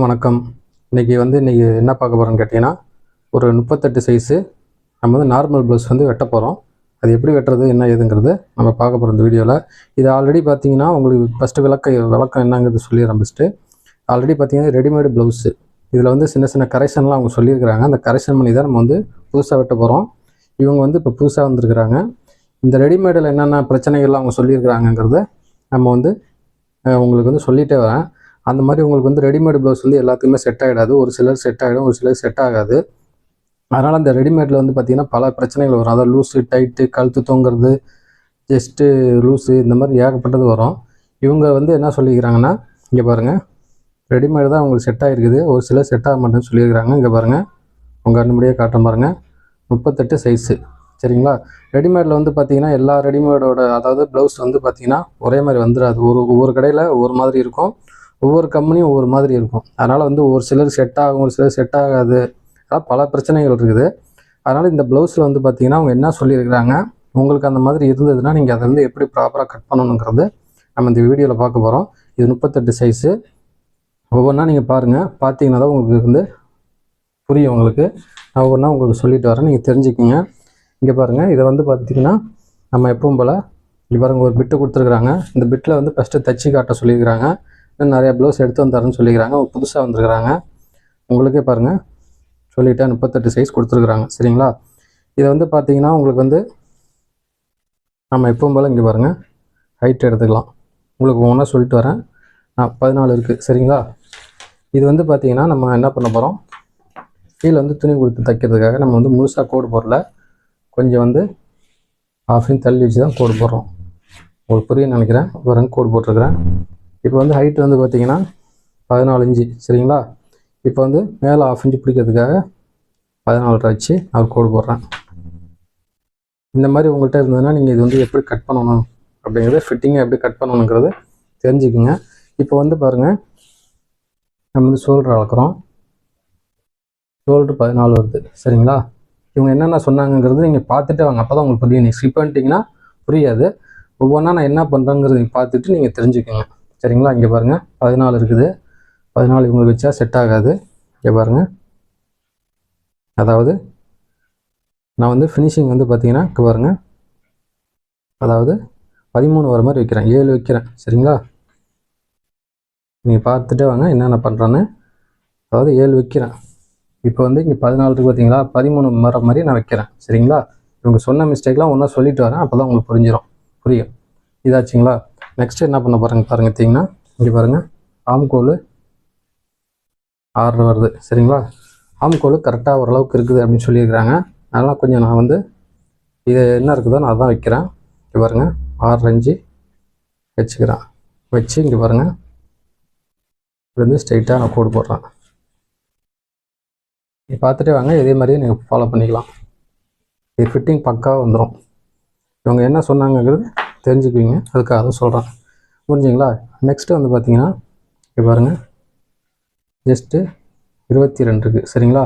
வணக்கம். இன்றைக்கி வந்து இன்றைக்கி என்ன பார்க்க போகிறோம்னு கேட்டிங்கன்னா ஒரு முப்பத்தெட்டு சைஸு நம்ம வந்து நார்மல் ப்ளவுஸ் வந்து வெட்ட போகிறோம் அது எப்படி வெட்டுறது என்ன ஏதுங்கிறது நம்ம பார்க்க போகிறோம் இந்த வீடியோவில் இது ஆல்ரெடி பார்த்தீங்கன்னா உங்களுக்கு ஃபஸ்ட்டு விளக்க விளக்கம் என்னங்கிறது சொல்லி ஆரம்பிச்சிட்டு ஆல்ரெடி பார்த்தீங்கன்னா ரெடிமேடு ப்ளவுஸு இதில் வந்து சின்ன சின்ன கரெக்ஷன்லாம் அவங்க சொல்லியிருக்கிறாங்க. அந்த கரெக்ஷன் பண்ணி தான் நம்ம வந்து புதுசாக வெட்ட போகிறோம் இவங்க வந்து இப்போ புதுசாக வந்திருக்கிறாங்க. இந்த ரெடிமேடில் என்னென்ன பிரச்சனைகள்லாம் அவங்க சொல்லியிருக்கிறாங்கங்கிறத நம்ம வந்து உங்களுக்கு வந்து சொல்லிகிட்டே வரேன். அந்த மாதிரி உங்களுக்கு வந்து ரெடிமேட் ப்ளவுஸ் வந்து எல்லாத்துக்குமே செட் ஆகிடாது ஒரு சிலர் செட் ஆகிடும் ஒரு சிலர் செட் ஆகாது. அதனால் அந்த ரெடிமேடில் வந்து பார்த்திங்கன்னா பல பிரச்சனைகள் வரும். அதாவது லூஸு டைட்டு கழுத்து தொங்குறது ஜஸ்ட்டு லூஸு இந்த மாதிரி ஏகப்பட்டது வரும். இவங்க வந்து என்ன சொல்லிக்கிறாங்கன்னா இங்கே பாருங்கள் ரெடிமேடு தான் உங்களுக்கு செட் ஆகிருக்குது ஒரு சிலர் செட் ஆக மாட்டேன்னு சொல்லியிருக்கிறாங்க. இங்கே பாருங்கள் உங்கள் கண்ணுபடியே காட்ட பாருங்கள் முப்பத்தெட்டு சைஸு சரிங்களா? ரெடிமேடில் வந்து பார்த்தீங்கன்னா எல்லா ரெடிமேடோட அதாவது ப்ளவுஸ் வந்து பார்த்தீங்கன்னா ஒரே மாதிரி வந்துடாது ஒரு ஒவ்வொரு கடையில் ஒரு மாதிரி இருக்கும். ஒவ்வொரு கம்பெனியும் ஒவ்வொரு மாதிரி இருக்கும். அதனால் வந்து ஒரு சிலர் செட் ஆகும் ஒரு சிலர் செட் ஆகாது. அதெல்லாம் பல பிரச்சனைகள் இருக்குது. அதனால் இந்த ப்ளவுஸில் வந்து பார்த்திங்கன்னா அவங்க என்ன சொல்லியிருக்கிறாங்க? உங்களுக்கு அந்த மாதிரி இருந்ததுன்னா நீங்கள் அதை வந்து எப்படி ப்ராப்பராக கட் பண்ணணுங்கிறது நம்ம இந்த வீடியோவில் பார்க்க போகிறோம் இது முப்பத்தெட்டு சைஸு ஒவ்வொன்றா நீங்கள் பாருங்கள் பார்த்தீங்கன்னா தான் உங்களுக்கு வந்து புரியும் உங்களுக்கு. நான் ஒவ்வொன்றா உங்களுக்கு சொல்லிட்டு வரேன். நீங்கள் தெரிஞ்சுக்கிங்க. இங்கே பாருங்கள் இதை வந்து பார்த்தீங்கன்னா நம்ம எப்பவும் போல் இங்கே பாருங்கள் ஒரு பிட்டு கொடுத்துருக்குறாங்க. இந்த பிட்டில் வந்து ஃபஸ்ட்டு தச்சு காட்ட சொல்லியிருக்கிறாங்க. இன்னும் நிறையா ப்ளவுஸ் எடுத்து வந்தாருன்னு சொல்லிக்கிறாங்க. புதுசாக வந்திருக்கிறாங்க. உங்களுக்கே பாருங்கள் சொல்லிட்டேன் முப்பத்தெட்டு சைஸ் கொடுத்துருக்குறாங்க. சரிங்களா? இதை வந்து பார்த்தீங்கன்னா உங்களுக்கு வந்து நம்ம எப்பவும் போல் இங்கே பாருங்கள் ஹைட் எடுத்துக்கலாம். உங்களுக்கு ஒன்றா சொல்லிட்டு வரேன். நான் பதினாலு இருக்குது சரிங்களா? இது வந்து பார்த்தீங்கன்னா நம்ம என்ன பண்ண போகிறோம் கீழே வந்து துணி கொடுத்து தைக்கிறதுக்காக நம்ம வந்து முழுசாக கோடு போடல. கொஞ்சம் வந்து ஆஃப் தள்ளி வச்சு தான் கோடு போடுறோம். உங்களுக்கு புரிய நினைக்கிறேன். பாருங்க கோடு போட்டிருக்கிறேன். இப்போ வந்து ஹைட் வந்து பார்த்தீங்கன்னா பதினாலு இன்ச்சு சரிங்களா? இப்போ வந்து மேலே ஆஃப் இன்ச்சு பிடிக்கிறதுக்காக பதினாலரை வச்சு நான் கோடு போடுறேன். இந்த மாதிரி உங்கள்கிட்ட இருந்ததுன்னா நீங்கள் இது வந்து எப்படி கட் பண்ணணும் அப்படிங்கிறது ஃபிட்டிங்கை எப்படி கட் பண்ணணுங்கிறது தெரிஞ்சுக்குங்க. இப்போ வந்து பாருங்கள் நம்ம வந்து ஷோல்டர் அளக்குறோம். ஷோல்டர் பதினாலு வருது சரிங்களா? இவங்க என்னென்ன சொன்னாங்கங்கிறது நீங்கள் பார்த்துட்டு வாங்க. அப்போ தான் உங்களுக்கு புரியும். நீங்கள் ஸ்கிப் பண்ணிட்டீங்கன்னா புரியாது. ஒவ்வொன்றா நான் என்ன பண்ணுறேங்கிறது நீங்கள் பார்த்துட்டு நீங்கள் தெரிஞ்சுக்கோங்க. சரிங்களா? இங்கே பாருங்கள் பதினாலு இருக்குது. பதினாலு இவங்களுக்கு வச்சா செட் ஆகாது. இங்கே பாருங்கள் அதாவது நான் வந்து ஃபினிஷிங் வந்து பார்த்தீங்கன்னா இங்கே பாருங்கள் அதாவது பதிமூணு வர மாதிரி வைக்கிறேன். ஏழு வைக்கிறேன். சரிங்களா? நீங்கள் பார்த்துட்டே வாங்க என்னென்ன பண்ணுறேன்னு அதாவது ஏழு வைக்கிறேன். இப்போ வந்து இங்கே பதினாலு பார்த்தீங்களா பதிமூணு வர மாதிரி நான் வைக்கிறேன். சரிங்களா? இவங்க சொன்ன மிஸ்டேக்லாம் ஒன்றா சொல்லிட்டு வரேன். அப்போ தான் உங்களுக்கு புரிஞ்சிடும் புரியும். இதாச்சுங்களா? நெக்ஸ்ட் என்ன பண்ண பாருங்க பாருங்க பார்த்தீங்கன்னா இங்கே பாருங்கள் ஆம்கோல் ஆறு வருது சரிங்களா? ஆம்கோல் கரெக்டாக ஓரளவுக்கு இருக்குது அப்படின்னு சொல்லியிருக்கிறாங்க. அதனால் கொஞ்சம் நான் வந்து இது என்ன இருக்குதோ நான் அதான் வைக்கிறேன். இங்கே பாருங்கள் ஆறு அஞ்சு வச்சுக்கிறேன். வச்சு இங்கே பாருங்கள் இப்படி ஸ்ட்ரைட்டாக நான் கோடு போடுறேன். நீ பார்த்துட்டே வாங்க இதே மாதிரியே நீங்கள் ஃபாலோ பண்ணிக்கலாம். இது ஃபிட்டிங் பக்காவாக வந்துடும் இவங்க என்ன சொன்னாங்கங்கிறது தெரிஞ்சுக்குவீங்க. அதுக்காக தான் சொல்கிறேன் புரிஞ்சுங்களா நெக்ஸ்ட்டு வந்து பார்த்தீங்கன்னா இங்கே பாருங்கள் ஜஸ்ட்டு இருபத்தி ரெண்டு இருக்குது சரிங்களா?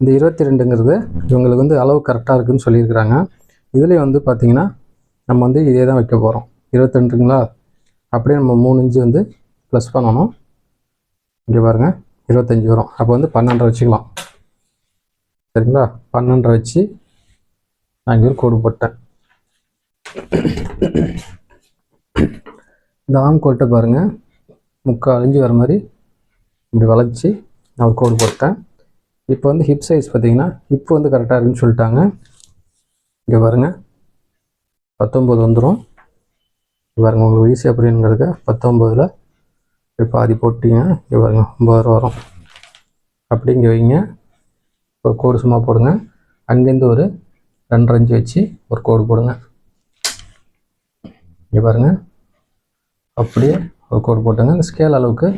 இந்த இருபத்தி ரெண்டுங்கிறது இவங்களுக்கு வந்து அளவு கரெக்டாக இருக்குதுன்னு சொல்லியிருக்கிறாங்க. இதுலேயும் வந்து பார்த்திங்கன்னா நம்ம வந்து இதே தான் வைக்க போகிறோம் இருபத்தெண்டுங்களா அப்படியே நம்ம மூணு இன்ச்சு வந்து ப்ளஸ் பண்ணணும். இங்கே பாருங்கள் இருபத்தஞ்சி வரும். அப்போ வந்து பன்னெண்டரை வச்சுக்கலாம். சரிங்களா? பன்னெண்டரை வச்சு நான் இங்கே ஒரு கோடு போட்டேன். இந்த ஆம் கோட்டை பாருங்கள் முக்கால் அழிஞ்சு வர மாதிரி இப்படி வளைச்சி நான் ஒரு கோடு போட்டேன். இப்போ வந்து ஹிப் சைஸ் பார்த்தீங்கன்னா ஹிப் வந்து கரெக்டாக இருக்குன்னு சொல்லிட்டாங்க. இங்கே பாருங்கள் பத்தொம்போது வந்துடும் பாருங்கள் உங்களுக்கு ஈஸியாக புரியணுங்கிறதுக்கு பத்தொம்பதில் இப்படி பாதி போட்டிங்க. இங்கே பாருங்க ஒம்பது ரூபா வரும். அப்படி இங்கே வைங்க. ஒரு கோடு சும்மா போடுங்க. அங்கேருந்து ஒரு ரெண்டரை இன்ச்சு வச்சு ஒரு கோடு போடுங்க. இங்கே பாருங்கள் அப்படியே ஒரு கோடு போட்டுங்க. இந்த ஸ்கேல் அளவுக்கு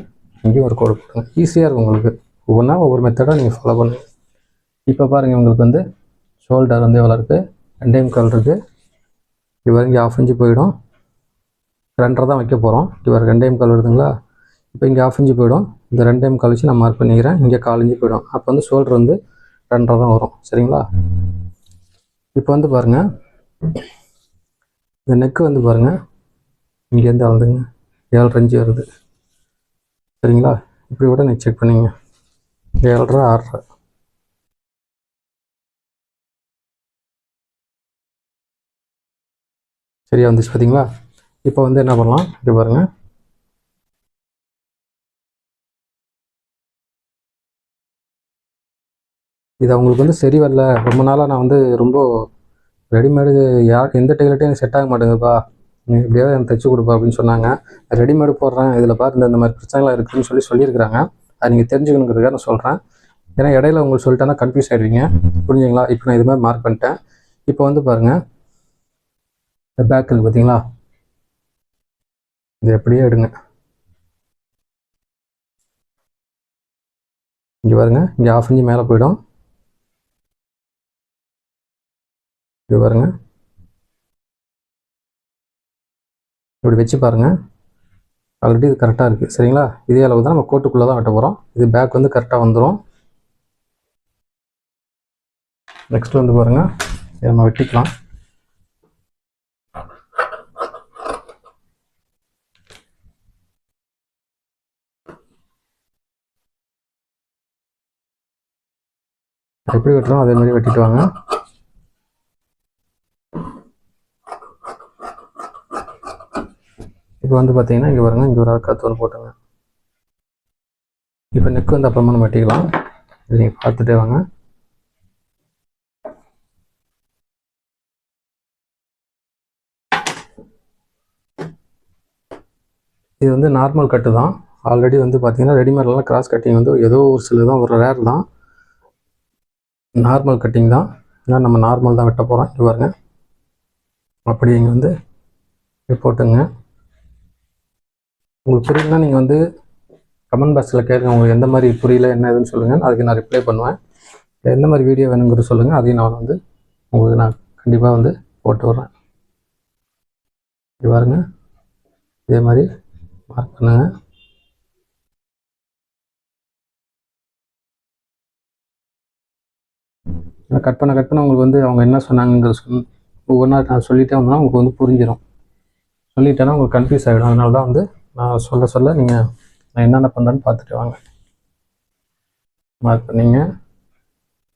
இங்கேயும் ஒரு கோடு போட்டுங்க. ஈஸியாக இருக்கும் உங்களுக்கு. ஒவ்வொன்றா ஒவ்வொரு மெத்தடாக நீங்கள் ஃபாலோ பண்ணுங்கள் இப்போ பாருங்கள் உங்களுக்கு வந்து ஷோல்டர் வந்து எவ்வளோ இருக்குது ரெண்டே முக்கால் இருக்குது இவர் இங்கே ஆஃப் இன்ச்சு போயிடும். ரெண்டரை தான் வைக்க போகிறோம் இவர் ரெண்டே முக்கால் வருதுங்களா? இப்போ இங்கே ஆஃப் இன்ச்சு போயிடும். இந்த ரெண்டே முக்கால் வச்சு நான் மார்க் பண்ணிக்கிறேன். இங்கே கால் இன்ச்சு போயிடும். அப்போ வந்து ஷோல்டர் வந்து ரெண்டரை தான் வரும். சரிங்களா? இப்போ வந்து பாருங்கள் இந்த நெக்கு வந்து பாருங்கள் இங்கேருந்து அளந்துங்க ஏழரை அஞ்சு வருது. சரிங்களா? இப்படி கூட நீங்கள் செக் பண்ணிங்க. ஏழரை ஆறரை. சரியா வந்துச்சு பார்த்தீங்களா இப்போ வந்து என்ன பண்ணலாம்? இப்படி பாருங்கள் இது அவங்களுக்கு வந்து சரி வரல. ரொம்ப நாளாக நான் வந்து ரொம்ப ரெடிமேடு யார் எந்த டெய்லர்ட்டையும் எனக்கு செட் ஆக மாட்டேங்குதுப்பா. நீ எப்படியாவது எனக்கு தைச்சி கொடுப்பா அப்படின்னு சொன்னாங்க. ரெடிமேடு போடுறேன். இதில் பார்த்து இந்த இந்த மாதிரி பிரச்சனைலாம் இருக்குதுன்னு சொல்லி சொல்லியிருக்கிறாங்க. அது நீங்கள் தெரிஞ்சுக்கணுங்கிறதுக்காக நான் சொல்கிறேன் ஏன்னா இடையில உங்களுக்கு சொல்லிட்டேன்னா கன்ஃபியூஸ் ஆகிடுவீங்க புரிஞ்சுங்களா? இப்போ நான் இது மாதிரி மார்க் பண்ணிட்டேன். இப்போ வந்து பாருங்கள் இந்த பேக் இருக்குது பார்த்தீங்களா இது எப்படியே எடுங்க. இங்கே பாருங்க. இங்கே ஆஃப் இன்ச்சு மேலே போயிடும். இது பாருங்க. இப்படி வச்சு பாருங்க. ஆல்ரெடி இது கரெக்டாக இருக்குது சரிங்களா? இதே அளவு தான் நம்ம கோட்டுக்குள்ளே தான் வெட்ட போகிறோம் இது பேக் வந்து கரெக்டாக வந்துடும் நெக்ஸ்ட் வந்து பாருங்க. இதை நம்ம வெட்டிக்கலாம். எப்படி வெட்டுறோம் அதே மாதிரி வெட்டிட்டு வாங்க. இப்போ வந்து பார்த்தீங்கன்னா இங்கே பாருங்க இங்கே ஒரு கத்து ஒன்று போட்டுங்க இப்போ நெக் வந்து அப்புறமா நம்ம வெட்டிக்கலாம். இது நீங்கள் பார்த்துட்டே வாங்க. இது வந்து நார்மல் கட்டு தான். ஆல்ரெடி வந்து பார்த்தீங்கன்னா ரெடிமேட்லாம் கிராஸ் கட்டிங் வந்து ஏதோ ஒரு சில தான் ஒரு ரேர் தான். நார்மல் கட்டிங் தான். ஏன்னா நம்ம நார்மல் தான் வெட்ட போகிறோம் இது பாருங்க. அப்படி இங்கே வந்து போட்டுங்க உங்களுக்கு புரியலனா நீங்கள் வந்து கமெண்ட் பாக்ஸில் கேட்குங்க உங்களுக்கு எந்த மாதிரி புரியல என்ன ஏதுன்னு சொல்லுங்கள் அதுக்கு நான் ரிப்ளை பண்ணுவேன். எந்த மாதிரி வீடியோ வேணுங்கிறது சொல்லுங்கள் அதையும் நான் வந்து உங்களுக்கு நான் கண்டிப்பாக வந்து போட்டு விட்றேன். இப்படி பாருங்க. இதே மாதிரி மார்க் பண்ணுங்கள் கட் பண்ண கட் பண்ண உங்களுக்கு வந்து அவங்க என்ன சொன்னாங்கிறது சொல் ஒவ்வொன்றா நான் சொல்லிட்டே வந்தோம்னா உங்களுக்கு வந்து புரிஞ்சிடும் சொல்லிட்டேன்னா உங்களுக்கு கன்ஃபியூஸ் ஆகிடும் அதனால தான் வந்து நான் சொல்ல சொல்ல நீங்கள் நான் என்னென்ன பண்ணுறேன்னு பார்த்துட்டு வாங்க. மார்க் பண்ணிங்க.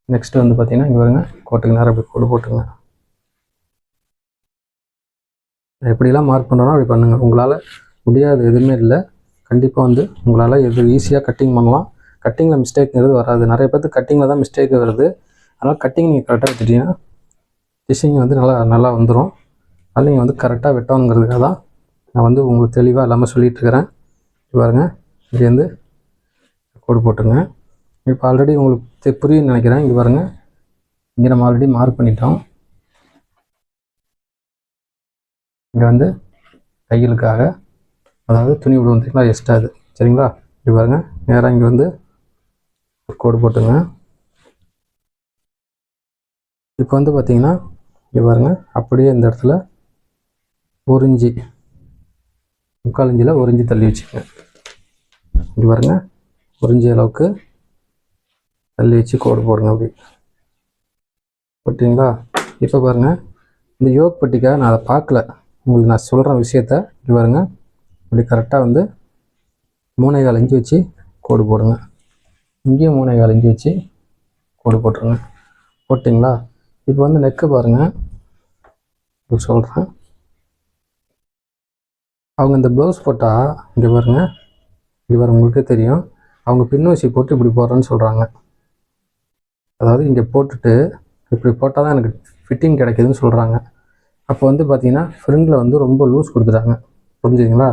நெக்ஸ்ட்டு வந்து பார்த்தீங்கன்னா இங்கே வருங்க கோட்டுக்கு நேரம் அப்படி கோடு போட்டுங்க எப்படிலாம் மார்க் பண்ணுறோன்னா அப்படி பண்ணுங்கள் உங்களால் முடியாது எதுவுமே இல்லை. கண்டிப்பாக வந்து உங்களால் எது ஈஸியாக கட்டிங் பண்ணலாம். கட்டிங்கில் மிஸ்டேக்ங்கிறது வராது. நிறைய பேர்த்து கட்டிங்கில் தான் மிஸ்டேக் வருது. அதனால் கட்டிங் நீங்கள் கரெக்டாக வச்சுட்டிங்கன்னா ஸ்டிச்சிங் வந்து நல்லா நல்லா வந்துடும் அதனால் நீங்கள் வந்து கரெக்டாக வெட்டணுங்கிறதுக்காக தான் நான் வந்து உங்களுக்கு தெளிவாக எல்லாமே சொல்லிகிட்டு பாருங்கள் பாருங்க இங்கேருந்து கோடு போட்டுங்க இப்போ ஆல்ரெடி உங்களுக்கு புரியுன்னு புரியும்னு நினைக்கிறேன். இங்கே பாருங்க இங்கே நம்ம ஆல்ரெடி மார்க் பண்ணிட்டோம். இங்கே வந்து தையலுக்காக அதாவது துணி விடுவோம் தெரியுங்களா? எக்ஸ்ட்ரா அது சரிங்களா? இப்படி பாருங்க நேராக இங்கே வந்து ஒரு கோடு போட்டுங்க. இப்போ வந்து பார்த்தீங்கன்னா இங்கே பாருங்க அப்படியே இந்த இடத்துல ஒரு இஞ்சி முக்கால் இஞ்சில் ஒரு இஞ்சி தள்ளி வச்சுக்கங்க இப்படி பாருங்க ஒரு இஞ்சி அளவுக்கு தள்ளி வச்சு கோடு போடுங்க அப்படி. ஓகேங்களா இப்போ பாருங்க இந்த யோக் பட்டிக்காக நான் அதை பார்க்கல. உங்களுக்கு நான் சொல்கிற விஷயத்த இப்படி பாருங்க இப்படி கரெக்டாக வந்து மூணை கால் இஞ்சி வச்சு கோடு போடுங்க. இங்கேயும் மூணை கால் இஞ்சி வச்சு கோடு போட்டுருங்க. போட்டிங்களா? இப்போ வந்து நெக்கு பாருங்கள் இப்போ சொல்கிறேன் அவங்க இந்த ப்ளவுஸ் போட்டால் இங்கே பாருங்க இங்கே பாருங்க உங்களுக்கே தெரியும். அவங்க பின்னூசி போட்டு இப்படி போடுறேன்னு சொல்கிறாங்க அதாவது இங்கே போட்டுட்டு இப்படி போட்டால் தான் எனக்கு ஃபிட்டிங் கிடைக்குதுன்னு சொல்கிறாங்க அப்போ வந்து பார்த்திங்கன்னா ஃப்ரெண்டில் வந்து ரொம்ப லூஸ் கொடுத்துட்டாங்க. புரிஞ்சுதுங்களா?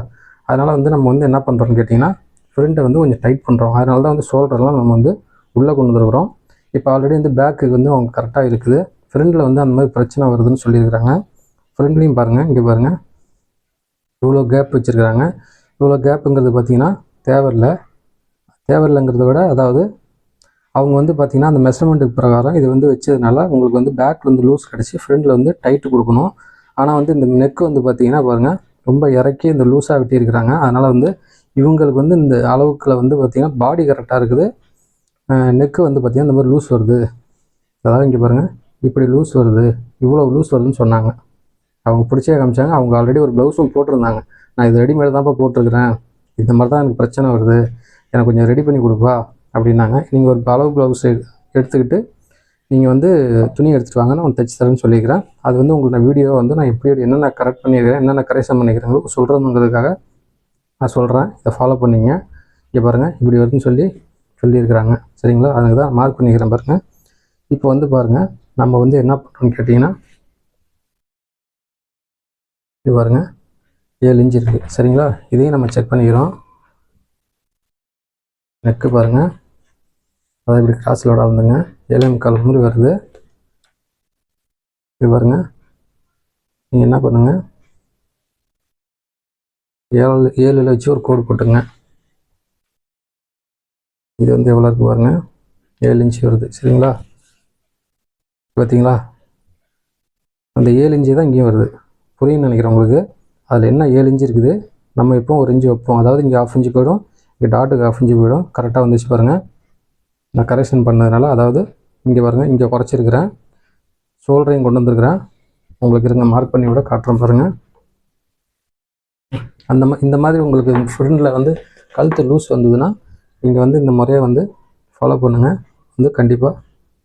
அதனால் வந்து நம்ம வந்து என்ன பண்ணுறோம்னு கேட்டிங்கன்னா ஃப்ரெண்டை வந்து கொஞ்சம் டைட் பண்ணுறோம் அதனால தான் வந்து ஷோல்டர்லாம் நம்ம வந்து உள்ளே கொண்டு வந்துருக்குறோம். இப்போ ஆல்ரெடி வந்து பேக்கு வந்து அவங்க கரெக்டாக இருக்குது. ஃப்ரெண்டில் வந்து அந்த மாதிரி பிரச்சனை வருதுன்னு சொல்லியிருக்கிறாங்க. ஃப்ரெண்ட்லேயும் பாருங்கள் இங்கே பாருங்கள் இவ்வளோ கேப் வச்சுருக்கிறாங்க. இவ்வளோ கேப்புங்கிறது பார்த்தீங்கன்னா தேவையில்லை. தேவையில்லைங்கிறத விட அதாவது அவங்க வந்து பார்த்தீங்கன்னா அந்த மெஷர்மெண்ட்டுக்கு பிரகாரம் இது வந்து வச்சதுனால உங்களுக்கு வந்து பேக் வந்து லூஸ் கிடச்சி ஃப்ரண்டில் வந்து டைட்டு கொடுக்கணும். ஆனால் வந்து இந்த நெக்கு வந்து பார்த்தீங்கன்னா பாருங்கள் ரொம்ப இறக்கி இந்த லூஸாக வெட்டியிருக்கிறாங்க அதனால் வந்து இவங்களுக்கு வந்து இந்த அளவுக்குள்ள வந்து பார்த்திங்கன்னா பாடி கரெக்டாக இருக்குது. நெக்கு வந்து பார்த்திங்கன்னா இந்த மாதிரி லூஸ் வருது. அதாவது இங்கே பாருங்கள் இப்படி லூஸ் வருது. இவ்வளோ லூஸ் வருதுன்னு சொன்னாங்க. அவங்க பிடிச்சே காமிச்சாங்க. அவங்க ஆல்ரெடி ஒரு ப்ளவுஸும் போட்டிருந்தாங்க. நான் இது ரெடிமேட் தான்ப்பா போட்டிருக்கிறேன். இந்த மாதிரி தான் எனக்கு பிரச்சனை வருது. எனக்கு கொஞ்சம் ரெடி பண்ணி கொடுப்பா அப்படின்னாங்க. நீங்கள் ஒரு அளவு ப்ளவுஸ் எடுத்துக்கிட்டு நீங்கள் வந்து துணி எடுத்துகிட்டு வாங்க. நான் தைச்சி தரேன்னு சொல்லிக்கிறேன். அது வந்து உங்களுக்கு நான் வீடியோ வந்து நான் எப்படி என்னென்ன கரெக்ட் பண்ணியிருக்கிறேன் என்னென்ன கரெக்ஷன் பண்ணிக்கிறேங்களோ சொல்கிறதுங்கிறதுக்காக நான் சொல்கிறேன் இதை ஃபாலோ பண்ணிங்க. இங்கே பாருங்கள் இப்படி வருதுன்னு சொல்லி சொல்லியிருக்கிறாங்க. சரிங்களா? அதுக்கு தான் மார்க் பண்ணிக்கிறேன் பாருங்கள் இப்போ வந்து பாருங்கள் நம்ம வந்து என்ன பண்ணுறோன்னு கேட்டிங்கன்னா இது பாருங்கள் ஏழு இன்ச் இருக்குது சரிங்களா? இதையும் நம்ம செக் பண்ணிக்கிறோம். நெக்கு பாருங்கள் அதை இப்படி கிராஸில் வந்துங்க ஏழே முக்கால் மாதிரி வருது. இது பாருங்க. நீங்கள் என்ன பண்ணுங்கள் ஏழு ஏழில் வச்சு ஒரு கோடு போட்டுங்க இது வந்து எவ்வளோ இருக்குது பாருங்க. ஏழு இன்ச்சு வருது. சரிங்களா? பார்த்தீங்களா அந்த ஏழு இன்ச்சு தான் இங்கேயும் வருது. புரியும் நினைக்கிறேன் உங்களுக்கு அதில் என்ன ஏழு இன்ச்சு இருக்குது நம்ம இப்போ ஒரு இன்ச்சு வைப்போம். அதாவது இங்கே ஆஃப் இன்ச்சு போயிடும் இங்கே டாட்டுக்கு ஆஃப் இன்ச்சு போயிடும். கரெக்டாக வந்துச்சு பாருங்கள் நான் கரெக்ஷன் பண்ணதுனால அதாவது இங்கே பாருங்கள் இங்கே குறைச்சிருக்கிறேன். ஷோல்டரையும் கொண்டு வந்திருக்கிறேன். உங்களுக்கு இருங்க மார்க் பண்ணி விட காட்டுறோம் பாருங்கள் அந்த மா இந்த மாதிரி உங்களுக்கு ஃப்ரெண்டில் வந்து கழுத்து லூஸ் வந்ததுன்னா நீங்கள் வந்து இந்த முறையை வந்து ஃபாலோ பண்ணுங்கள் வந்து கண்டிப்பாக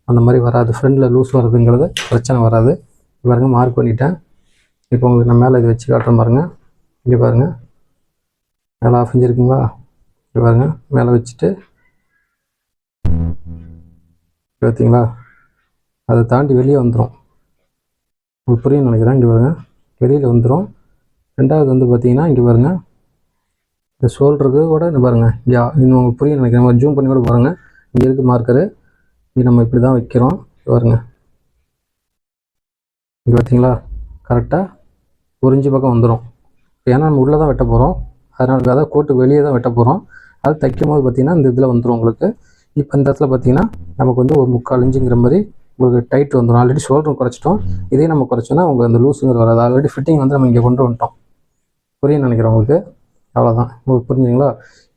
அந்த மாதிரி வராது. ஃப்ரெண்டில் லூஸ் வர்றதுங்கிறது பிரச்சனை வராது. பாருங்கள் மார்க் பண்ணிட்டேன். இப்போ உங்களுக்கு நான் மேலே இது வச்சு காட்டுறேன் பாருங்கள் இங்கே பாருங்கள் மேலே ஆஃப் இன்ச் இருக்குங்களா? இங்கே பாருங்கள் மேலே வச்சுட்டு. பார்த்தீங்களா அதை தாண்டி வெளியே வந்துடும் உங்களுக்கு புரியும் நினைக்கிறேன். இங்கே பாருங்கள் வெளியில் வந்துடும் ரெண்டாவது வந்து பார்த்தீங்கன்னா இங்கே பாருங்கள் இந்த ஷோல்டருக்கு கூட இங்கே பாருங்கள் இங்கே இன்னும் உங்களுக்கு புரியும் நினைக்கிறேன். ஜூம் பண்ணி கூட பாருங்கள் இங்கே இருக்குது மார்க்கரு இங்கே நம்ம இப்படி தான் வைக்கிறோம். இங்க பாருங்க. இங்கே பார்த்தீங்களா கரெக்டாக ஒரு பக்கம் வந்துடும் ஏன்னா நம்ம உள்ளே தான் வெட்ட போகிறோம் அதனால் அதாவது கோட்டு வெளியே தான் வெட்ட போகிறோம் அது தைக்கும் போது பார்த்தீங்கன்னா இந்த இதில் வந்துடும் உங்களுக்கு. இப்போ இந்த இடத்துல பார்த்தீங்கன்னா நமக்கு வந்து ஒரு முக்கால் இன்ச்சுங்கிற மாதிரி உங்களுக்கு டைட் வந்துடும் ஆல்ரெடி ஷோல்டரும் குறைச்சிட்டோம். இதே நம்ம குறைச்சோன்னா உங்களுக்கு அந்த லூஸுங்கிற வராது. ஆல்ரெடி ஃபிட்டிங் வந்து நம்ம இங்கே கொண்டு வந்துட்டோம். புரியும் நினைக்கிறேன் உங்களுக்கு. அவ்வளோதான் உங்களுக்கு புரிஞ்சுங்களா?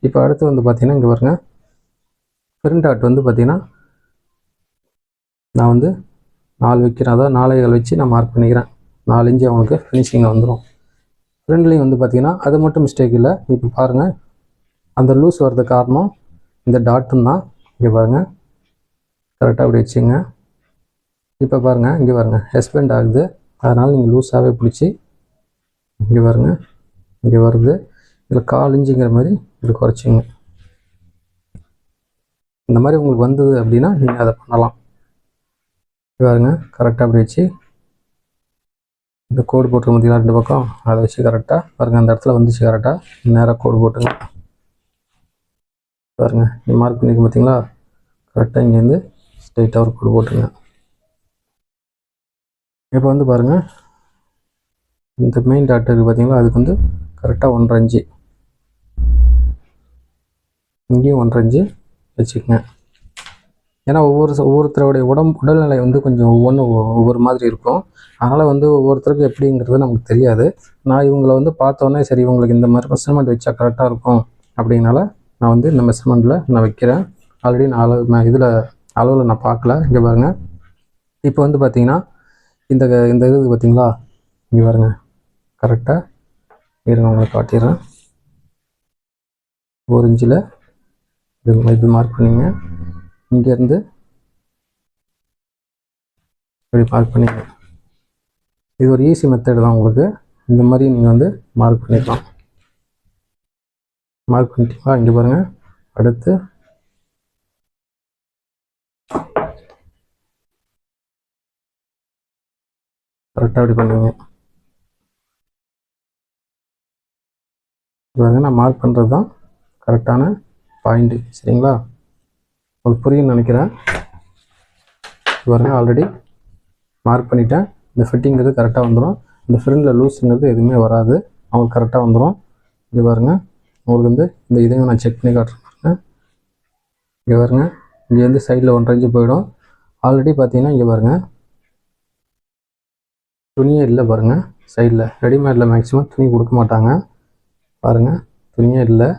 இப்போ அடுத்து வந்து பார்த்திங்கன்னா இங்கே பாருங்கள் பிரிண்ட் ஆர்ட் வந்து பார்த்திங்கன்னா நான் வந்து நாலு வைக்கிறேன். அதாவது நாளைகள் வச்சு நான் மார்க் பண்ணிக்கிறேன். நாலு இன்ச்சு அவங்களுக்கு ஃபினிஷிங்கில் வந்துடும் ஃப்ரெண்ட்லேயும் வந்து பார்த்தீங்கன்னா அது மட்டும் மிஸ்டேக் இல்லை. இப்போ பாருங்கள் அந்த லூஸ் வர்றது காரணம் இந்த டாட்டும் தான். இங்கே பாருங்கள் கரெக்டாக அப்படி வச்சுங்க. இப்போ பாருங்கள் இங்கே பாருங்கள் ஹஸ்பண்ட் ஆகுது. அதனால் நீங்கள் லூஸாகவே பிடிச்சி இங்கே பாருங்கள் இங்கே வருது. இதில் கால் இன்ச்சுங்கிற மாதிரி இது குறைச்சிங்க. இந்த மாதிரி உங்களுக்கு வந்தது அப்படின்னா நீங்கள் அதை பண்ணலாம். இங்க பாருங்க. கரெக்டாக அப்படி வச்சு இந்த கோடு போட்டு பார்த்தீங்களா ரெண்டு பக்கம்? அதை வச்சு கரெக்டாக பாருங்கள் அந்த இடத்துல வந்துச்சு கரெக்டாக நேராக கோடு போட்டுங்க பாருங்கள் இந்த மார்க் பண்ணிக்க பார்த்தீங்களா? கரெக்டாக இங்கேருந்து ஸ்ட்ரைட்டாக ஒரு கோடு போட்டுருங்க. இப்போ வந்து பாருங்கள் இந்த மெயின் டாட் இருக்குது பார்த்தீங்களா? அதுக்கு வந்து கரெக்டாக ஒன்றரை இன்ச்சு இங்கேயும் ஒன்றரை இன்ச்சு வச்சுக்கோங்க. ஏன்னா ஒவ்வொரு ச- ஒவ்வொருத்தருடைய உடம்பு உடல்நிலை வந்து கொஞ்சம் ஒவ்வொன்றும் ஒவ்வொரு மாதிரி இருக்கும். அதனால் வந்து ஒவ்வொருத்தருக்கும் எப்படிங்கிறது நமக்கு தெரியாது. நான் இவங்களை வந்து பார்த்தோன்னே சரி இவங்களுக்கு இந்த மாதிரி மெஷர்மெண்ட் வச்சா கரெக்டாக இருக்கும் அப்படின்னால நான் வந்து இந்த மெஷர்மெண்ட்டில் நான் வைக்கிறேன். ஆல்ரெடி நான் அளவு நான் இதில் அளவில் நான் பார்க்கல. இங்கே பாருங்கள் இப்போ வந்து பார்த்தீங்கன்னா இந்த க- இந்த இது பார்த்தீங்களா இங்கே பாருங்க. கரெக்டாக இருங்க உங்களுக்கு காட்டிடுறேன். ஒரு இன்ச்சில். இது இது மார்க் பண்ணிங்க. இங்கேருந்து இப்படி மார்க் பண்ணிக்கலாம் இது ஒரு ஈஸி மெத்தடு தான் உங்களுக்கு. இந்த மாதிரி நீங்கள் வந்து மார்க் பண்ணிக்கலாம். மார்க் பண்ணிட்டீங்களா? இங்கே பாருங்கள் அடுத்து கரெக்டாக அப்படி பண்ணுவீங்க. இது வந்து நான் மார்க் பண்ணுறது தான் கரெக்டான பாயிண்ட்டு சரிங்களா? உங்களுக்கு புரியும்னு நினைக்கிறேன். பாருங்கள் பாருங்க ஆல்ரெடி மார்க் பண்ணிட்டேன். இந்த ஃபிட்டிங்கிறது கரெக்டாக வந்துடும் இந்த ஃப்ரெண்டில் லூஸுங்கிறது எதுவுமே வராது. அவங்களுக்கு கரெக்டாக வந்துடும் இங்கே பாருங்க உங்களுக்கு வந்து இந்த இதையும் நான் செக் பண்ணி காட்டுறேன் பாருங்கள் இங்கே பாருங்க இங்கே வந்து சைடில் ஒன்றரை இன்ச்சு போயிடும். ஆல்ரெடி பார்த்தீங்கன்னா இங்கே பாருங்க துணியே இல்லை பாருங்கள் சைடில் ரெடிமேடில் மேக்ஸிமம் துணி கொடுக்க மாட்டாங்க. பாருங்கள் துணியே இல்லை.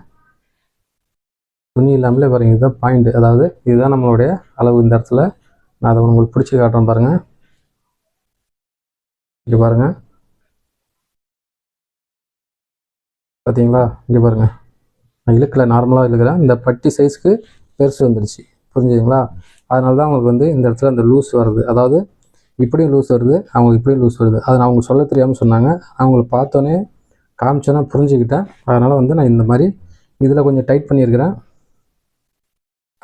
துணி இல்லாமலே பாருங்கள் இதுதான் பாயிண்ட் அதாவது இதுதான் நம்மளுடைய அளவு இந்த இடத்துல. நான் அதை உங்களுக்கு பிடிச்சி காட்டுறேன் பாருங்கள் இங்கே பாருங்கள் பார்த்தீங்களா இங்கே பாருங்கள் நான் இழுக்கல நார்மலாக இழுக்கிறேன் இந்த பட்டி சைஸ்க்கு பெருசு வந்துடுச்சு புரிஞ்சுதுங்களா? அதனால தான் அவங்களுக்கு வந்து இந்த இடத்துல அந்த லூஸ் வருது. அதாவது இப்படியும் லூஸ் வருது அவங்களுக்கு இப்படியும் லூஸ் வருது. அதை நான் அவங்க சொல்ல தெரியாமல் சொன்னாங்க. அவங்களுக்கு பார்த்தோன்னே காமிச்சோன்னா புரிஞ்சுக்கிட்டேன். அதனால் வந்து நான் இந்த மாதிரி இதில் கொஞ்சம் டைட் பண்ணியிருக்கிறேன்.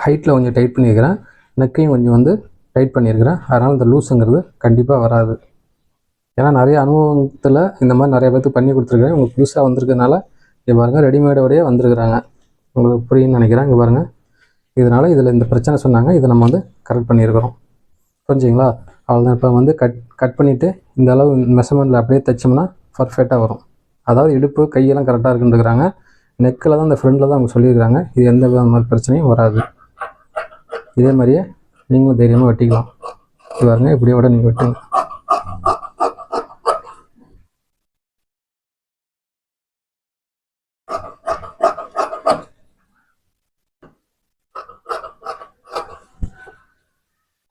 ஹைட்டில் கொஞ்சம் டைட் பண்ணியிருக்கிறேன் நெக்கையும் கொஞ்சம் வந்து டைட் பண்ணியிருக்கிறேன் அதனால் இந்த லூஸுங்கிறது கண்டிப்பாக வராது. ஏன்னா நிறைய அனுபவத்தில் இந்த மாதிரி நிறைய பேர்த்துக்கு பண்ணி கொடுத்துருக்குறேன். உங்களுக்கு புதுசாக வந்திருக்கனால இங்கே பாருங்கள் ரெடிமேடோடையே வந்திருக்கிறாங்க. உங்களுக்கு புரியும்னு நினைக்கிறேன். இங்கே பாருங்கள் இதனால் இதில் இந்த பிரச்சனை சொன்னாங்க. இதை நம்ம வந்து கரெக்ட் பண்ணியிருக்கிறோம் புரிஞ்சுங்களா? அவ்வளோதான் இப்போ வந்து கட் கட் பண்ணிவிட்டு இந்த அளவு மெஷர்மெண்ட்டில் அப்படியே தைச்சோம்னா பர்ஃபெக்டாக வரும். அதாவது இடுப்பு கையெல்லாம் கரெக்டாக இருக்குன்னுருக்குறாங்க. நெக்கில் தான் இந்த ஃப்ரெண்டில் தான் அவங்க சொல்லியிருக்கிறாங்க. இது எந்த விதமான பிரச்சனையும் வராது. இதே மாதிரியே நீங்களும் தைரியமாக வெட்டிக்கலாம். இது பாருங்க இப்படியே விட நீங்கள் வெட்டுங்க.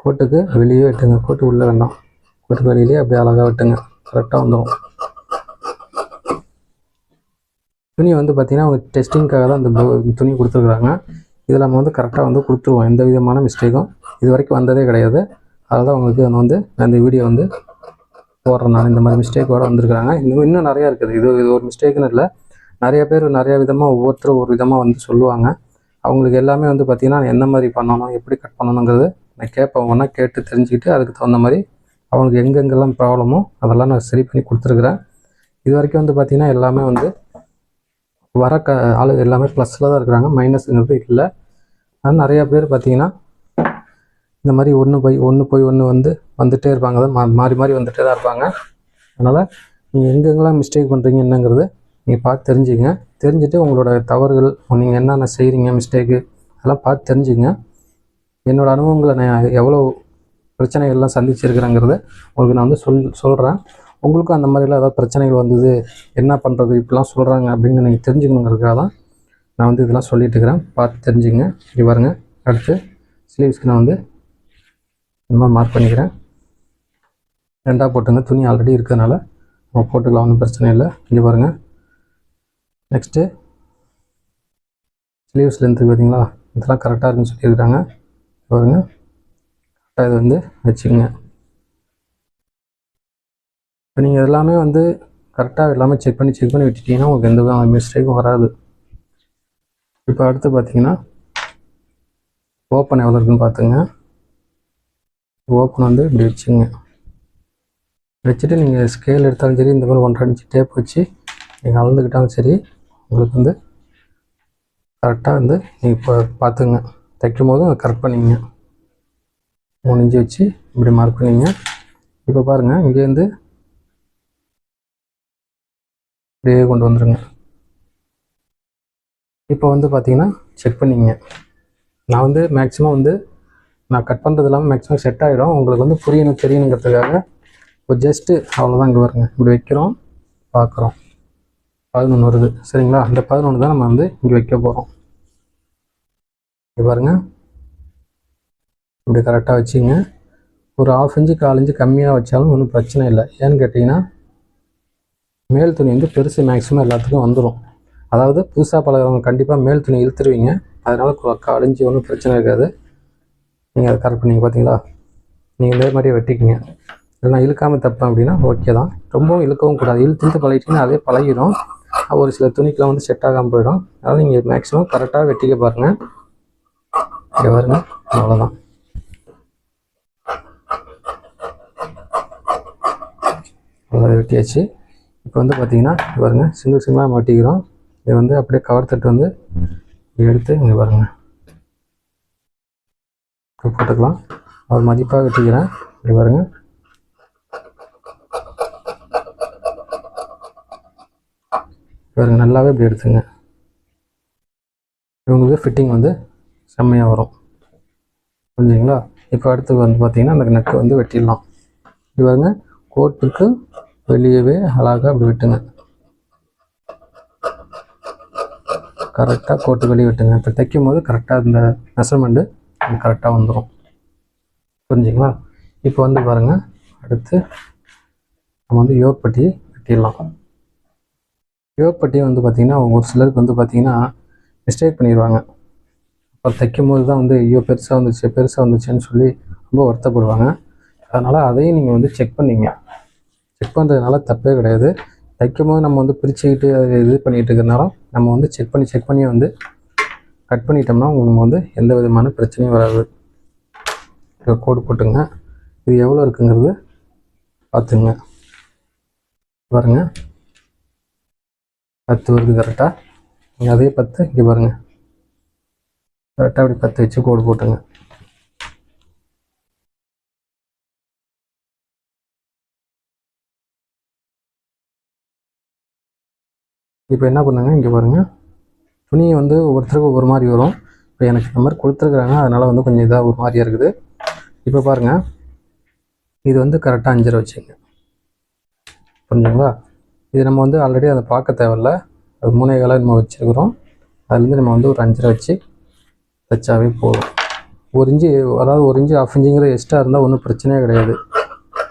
கோட்டுக்கு வெளியே வெட்டுங்க. கோட்டு உள்ளே வேண்டாம். கோட்டுக்கு வெளியிலேயே அப்படியே அழகாக வெட்டுங்க. கரெக்டாக வந்துடும் துணி வந்து பார்த்திங்கன்னா அவங்க டெஸ்டிங்க்காக தான் அந்த துணி கொடுத்துருக்குறாங்க. இதில் நம்ம வந்து கரெக்டாக வந்து கொடுத்துருவோம். எந்த விதமான மிஸ்டேக்கும் இது வரைக்கும் வந்ததே கிடையாது. அதனால தான் உங்களுக்கு நான் வந்து நான் இந்த வீடியோ வந்து போடுறேன். நான் இந்த மாதிரி மிஸ்டேக்கோடு வந்திருக்கிறாங்க. இன்னும் இன்னும் நிறையா இருக்குது. இது இது ஒரு மிஸ்டேக்குன்னு இல்லை. நிறைய பேர் நிறையா விதமாக ஒவ்வொருத்தரும் ஒரு விதமாக வந்து சொல்லுவாங்க. அவங்களுக்கு எல்லாமே வந்து பார்த்திங்கன்னா எந்த மாதிரி பண்ணணும் எப்படி கட் பண்ணணுங்கிறது நான் கேட்பேன். ஒன்றா கேட்டு தெரிஞ்சுக்கிட்டு அதுக்கு தகுந்த மாதிரி அவங்களுக்கு எங்கெங்கெல்லாம் ப்ராப்ளமோ அதெல்லாம் நான் சரி பண்ணி கொடுத்துருக்குறேன். இது வரைக்கும் வந்து பார்த்திங்கன்னா எல்லாமே வந்து வர க ஆள் எல்லாமே ப்ளஸில் தான் இருக்கிறாங்க. மைனஸுங்கிறது இல்லை. ஆனால் நிறையா பேர் பார்த்தீங்கன்னா இந்த மாதிரி ஒன்று போய் ஒன்று போய் ஒன்று வந்து வந்துகிட்டே இருப்பாங்க. தான் மா மாறி மாறி வந்துகிட்டே தான் இருப்பாங்க. அதனால் நீங்கள் எங்கெங்கெல்லாம் மிஸ்டேக் பண்ணுறீங்க என்னங்கிறது நீங்கள் பார்த்து தெரிஞ்சுங்க. தெரிஞ்சுட்டு உங்களோட தவறுகள் நீங்கள் என்னென்ன செய்கிறீங்க மிஸ்டேக்கு அதெல்லாம் பார்த்து தெரிஞ்சுங்க. என்னோடய அனுபவங்களை நான் எவ்வளோ பிரச்சனைகள்லாம் சந்திச்சிருக்கிறேங்கிறத உங்களுக்கு நான் வந்து சொல் சொல்கிறேன் உங்களுக்கும் அந்த மாதிரிலாம் ஏதாவது பிரச்சனைகள் வந்தது? என்ன பண்ணுறது இப்படிலாம் சொல்கிறாங்க அப்படின்னு நீங்கள் தெரிஞ்சுக்கணுங்கிறதுக்காக தான் நான் வந்து இதெல்லாம் சொல்லிட்டு இருக்கிறேன். பார்த்து தெரிஞ்சுங்க இப்படி பாருங்க. அடுத்து ஸ்லீவ்ஸ்க்கு நான் வந்து இந்த மாதிரி மார்க் பண்ணிக்கிறேன். ரெண்டாக போட்டுங்க. துணி ஆல்ரெடி இருக்கிறதுனால நம்ம போட்டுக்கலாம். ஒன்றும் பிரச்சனை இல்லை. இங்கே பாருங்கள் நெக்ஸ்ட்டு ஸ்லீவ்ஸ் லென்த்து பார்த்தீங்களா? இதெல்லாம் கரெக்டாக இருக்குன்னு சொல்லியிருக்கிறாங்க. பாருங்கள் கரெக்டாக இது வந்து வச்சுக்கோங்க. இப்போ நீங்கள் எல்லாமே வந்து கரெக்டாக எல்லாமே செக் பண்ணி செக் பண்ணி விட்டுட்டீங்கன்னா உங்களுக்கு எந்த விதமான மிஸ்டேக்கும் வராது. இப்போ அடுத்து பார்த்தீங்கன்னா ஓப்பன் எவ்வளோ இருக்குன்னு பார்த்துங்க. ஓப்பன் வந்து இப்படி வச்சுங்க. வச்சுட்டு நீங்கள் ஸ்கேல் எடுத்தாலும் சரி இந்த மாதிரி ஒன்றரை இன்ச்சு டேப் வச்சு நீங்கள் அளந்துக்கிட்டாலும் சரி உங்களுக்கு வந்து கரெக்டாக வந்து நீங்கள் இப்போ பார்த்துங்க. தைக்கும் போதும் கரெக்ட் பண்ணிங்க. மூணு இன்ச்சு வச்சு இப்படி மார்க் பண்ணிங்க. இப்போ பாருங்கள் இங்கேருந்து இப்படியே கொண்டு வந்துடுங்க இப்போ வந்து பார்த்தீங்கன்னா செக் பண்ணிங்க நான் வந்து மேக்ஸிமம் வந்து நான் கட் பண்ணுறது இல்லாமல் மேக்ஸிமம் செட் ஆகிடும் உங்களுக்கு வந்து புரியணும் தெரியணுங்கிறதுக்காக இப்போ ஜஸ்ட்டு அவ்வளோதான் இங்கே வருங்க. இப்படி வைக்கிறோம் பார்க்குறோம். பதினொன்று வருது. சரிங்களா? அந்த பதினொன்று தான் நம்ம வந்து இங்கே வைக்க போகிறோம் இங்கே பாருங்க. இப்படி கரெக்டாக வச்சுங்க. ஒரு ஆஃப் இன்ச்சு கால் இன்ச்சு கம்மியாக வச்சாலும் ஒன்றும் பிரச்சனை இல்லை. ஏன்னு கேட்டிங்கன்னா மேல் துணி வந்து பெருசு மேக்ஸிமம் எல்லாத்துக்கும் வந்துடும் அதாவது புதுசாக பழகிறவங்க கண்டிப்பாக மேல் துணி இழுத்துருவீங்க. அதனால் அடைஞ்சி ஒன்றும் பிரச்சனை இருக்காது. நீங்கள் அதை கரெக்ட் பண்ணீங்க பார்த்தீங்களா நீங்கள் இதே மாதிரியே வெட்டிக்கிங்க. இல்லைனா இழுக்காமல் தப்பேன் அப்படின்னா ஓகே தான். ரொம்பவும் இழுக்கவும் கூடாது. இழுத்து இழுத்து பழகிட்டிங்கன்னா அதே பழகிடும் ஒரு சில துணிக்கெலாம் வந்து செட் ஆகாமல் போயிடும். அதனால் நீங்கள் மேக்ஸிமம் கரெக்டாக வெட்டிக்க பாருங்கள் இங்கே பாருங்க. அவ்வளோதான் அவ்வளோ வெட்டியாச்சு. இப்போ வந்து பார்த்தீங்கன்னா பாருங்கள் பாருங்க சிங்கிள் சிங்கிளாக மாட்டிக்கிறோம். இதை வந்து அப்படியே கவர் தட்டு வந்து எடுத்து இங்கே பாருங்க. போட்டுக்கலாம். அவர் மதிப்பாக வெட்டிக்கிறேன். இப்படி பாருங்க. பாருங்க நல்லாவே இப்படி எடுத்துங்க. இவங்களுக்கு ஃபிட்டிங் வந்து செம்மையாக வரும். புரிஞ்சுங்களா இப்போ அடுத்து வந்து பார்த்தீங்கன்னா அந்த நெக்கு வந்து வெட்டிடலாம். இப்படி பாருங்கள் கோட்டுக்கு வெளியவே அழகாக அப்படி விட்டுங்க. கரெக்டாக கோட்டு வெளியே விட்டுங்க. இப்போ தைக்கும் போது கரெக்டாக இந்த மெஷர்மெண்ட்டு கரெக்டாக வந்துடும் புரிஞ்சுங்களா? இப்போ வந்து பாருங்கள் அடுத்து நம்ம வந்து யோக் கட்டிடலாம். யோகப்பட்டியை யோக் வந்து பார்த்திங்கன்னா ஒரு சிலருக்கு வந்து பார்த்திங்கன்னா மிஸ்டேக் பண்ணிடுவாங்க. அப்புறம் தைக்கும் போது தான் வந்து ஐயோ பெருசாக வந்துச்சு பெருசாக வந்துச்சுன்னு சொல்லி ரொம்ப வருத்தப்படுவாங்க. அதனால் அதையும் நீங்கள் வந்து செக் பண்ணீங்க. செக் பண்ணுறதுனால தப்பே கிடையாது. தைக்கும் போது நம்ம வந்து பிரிச்சுக்கிட்டு அதை இது பண்ணிகிட்டு இருக்கிறனால நம்ம வந்து செக் பண்ணி செக் பண்ணி வந்து கட் பண்ணிட்டோம்னா உங்களுக்கு வந்து எந்த விதமான பிரச்சனையும் வராது. இங்க கோடு போட்டுங்க இது எவ்வளோ இருக்குங்கிறது பார்த்துங்க. பாருங்க. பத்து வருது கரெக்டாக நீங்கள் அதே பத்து இங்கே பாருங்கள் கரெக்டாக அப்படி பத்து வச்சு கோடு போட்டுங்க. இப்போ என்ன பண்ணுங்க இங்கே பாருங்கள் துணி வந்து ஒவ்வொருத்தருக்கும் ஒவ்வொரு மாதிரி வரும். இப்போ எனக்கு இந்த மாதிரி கொடுத்துருக்குறாங்க அதனால் வந்து கொஞ்சம் இதாக ஒரு மாதிரியாக இருக்குது. இப்போ பாருங்கள் இது வந்து கரெக்டாக அஞ்சரை வச்சுங்க. புரிஞ்சுங்களா? இது நம்ம வந்து ஆல்ரெடி அதை பார்க்க தேவையில்ல. அது மூணே காலம் நம்ம வச்சுருக்குறோம். அதுலேருந்து நம்ம வந்து ஒரு அஞ்சரை வச்சு தைச்சாவே போதும். ஒரு இஞ்சி அதாவது ஒரு இஞ்சி ஆஃப் இஞ்சிங்கிற எக்ஸ்ட்ரா இருந்தால் ஒன்றும் பிரச்சனையே கிடையாது.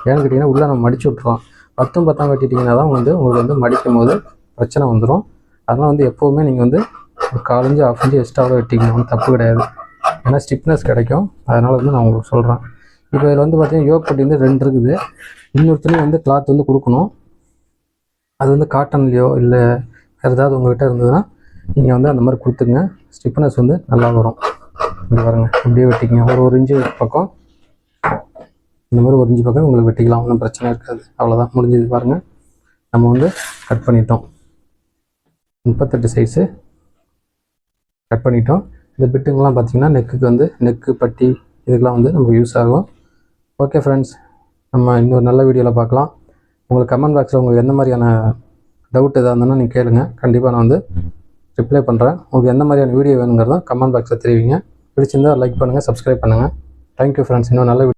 ஏன்னு கேட்டிங்கன்னா உள்ளே நம்ம மடிச்சு விட்ருவோம் பத்தும் பத்தாம் கட்டிட்டிங்கன்னா தான் வந்து உங்களுக்கு வந்து மடிக்கும் போது பிரச்சனை வந்துடும் அதனால் வந்து எப்போவுமே நீங்கள் வந்து ஒரு காலஞ்சு ஆஃப் இன்ச்சு எக்ஸ்ட்ராவோட வெட்டிக்கணும். ஒன்றும் தப்பு கிடையாது. ஏன்னா ஸ்டிப்னஸ் கிடைக்கும். அதனால் வந்து நான் உங்களுக்கு சொல்கிறேன் இப்போ இதில் வந்து பார்த்தீங்கன்னா யோக் பட்டி வந்து ரெண்டு இருக்குது. இன்னொரு துணி வந்து கிளாத் வந்து கொடுக்கணும். அது வந்து காட்டன்லேயோ இல்லை வேறு ஏதாவது உங்கள்கிட்ட இருந்ததுன்னா நீங்கள் வந்து அந்த மாதிரி கொடுத்துங்க ஸ்டிப்னஸ் வந்து நல்லா வரும். இங்கே பாருங்க. இப்படியே வெட்டிக்கங்க. ஒரு ஒரு இன்ச்சு பக்கம். இந்த மாதிரி ஒரு இன்ச்சு பக்கம் உங்களுக்கு வெட்டிக்கலாம். ஒன்றும் பிரச்சனை இருக்காது. அவ்வளோதான் முடிஞ்சது பாருங்கள் நம்ம வந்து கட் பண்ணிட்டோம். முப்பத்தெட்டு சைஸு கட் பண்ணிட்டோம். இந்த பிட்டுங்கெல்லாம் பார்த்தீங்கன்னா நெக்குக்கு வந்து நெக்கு பட்டி இதுக்கெல்லாம் வந்து நமக்கு யூஸ் ஆகும். ஓகே ஃப்ரெண்ட்ஸ் நம்ம இன்னொரு நல்ல வீடியோவில் பார்க்கலாம். உங்களுக்கு கமெண்ட் பாக்ஸில் உங்களுக்கு எந்த மாதிரியான டவுட் எதாக இருந்ததுன்னா நீங்கள் கேளுங்க. கண்டிப்பாக நான் வந்து ரிப்ளை பண்ணுறேன் உங்களுக்கு எந்த மாதிரியான வீடியோ வேணுங்கிறதும் கமெண்ட் பாக்ஸில் தெரிவிங்க. பிடிச்சிருந்தால் லைக் பண்ணுங்கள் சப்ஸ்கிரைப் பண்ணுங்கள் தேங்க்யூ ஃப்ரெண்ட்ஸ் இன்னும் நல்ல